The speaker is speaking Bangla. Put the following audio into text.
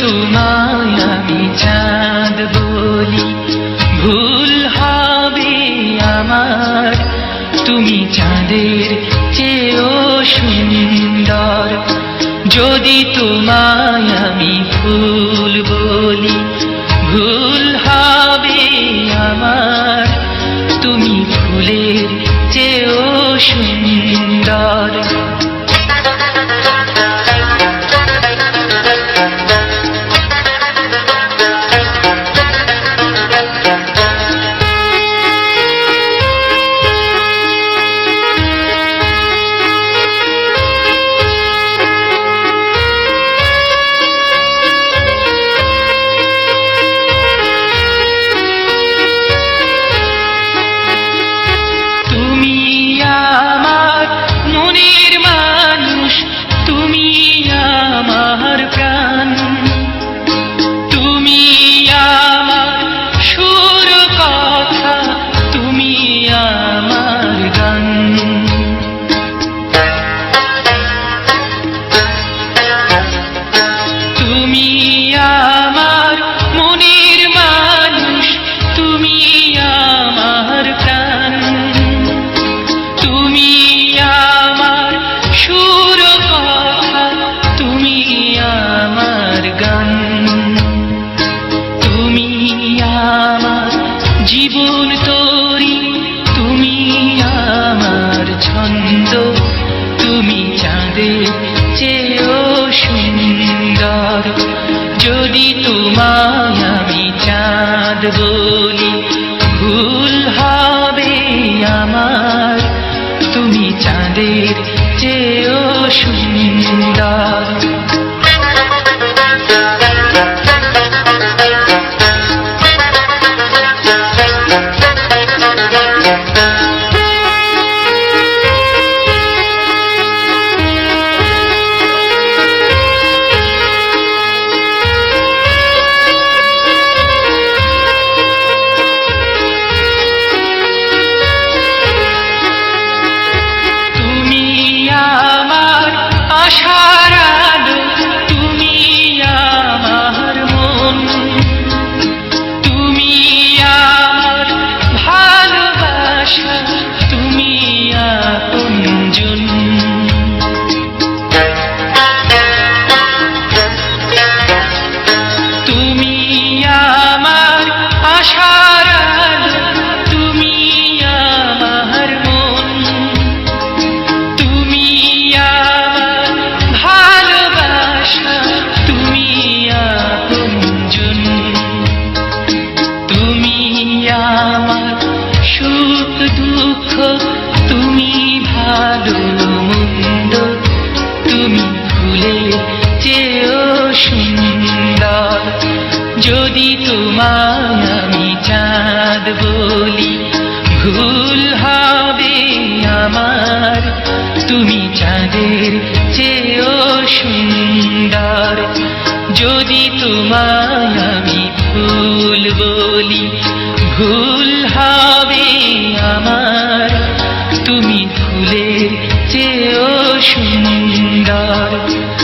তোমায় আমি চাঁদ বলি। ভুল হবে আমার, তুমি চাঁদের চেয়েও সুন্দর। যদি তোমায় আমি ফুল বলি, ভুল হবে আমার, তুমি ফুলের চেয়েও সুন্দর। যদি তোমায় আমি চাঁদ বলি আশা তুমি ফুলের চেয়েও সুন্দর। যদি তোমায় আমি চাঁদ বলি, ভুল হবে আমার। তুমি চাঁদের চেয়েও সুন্দর। যদি তোমায় আমি ফুল বলি, ভুল হবে আমার। তুমি ফুলের চেয়েও সুন্দর। கொண்டாய்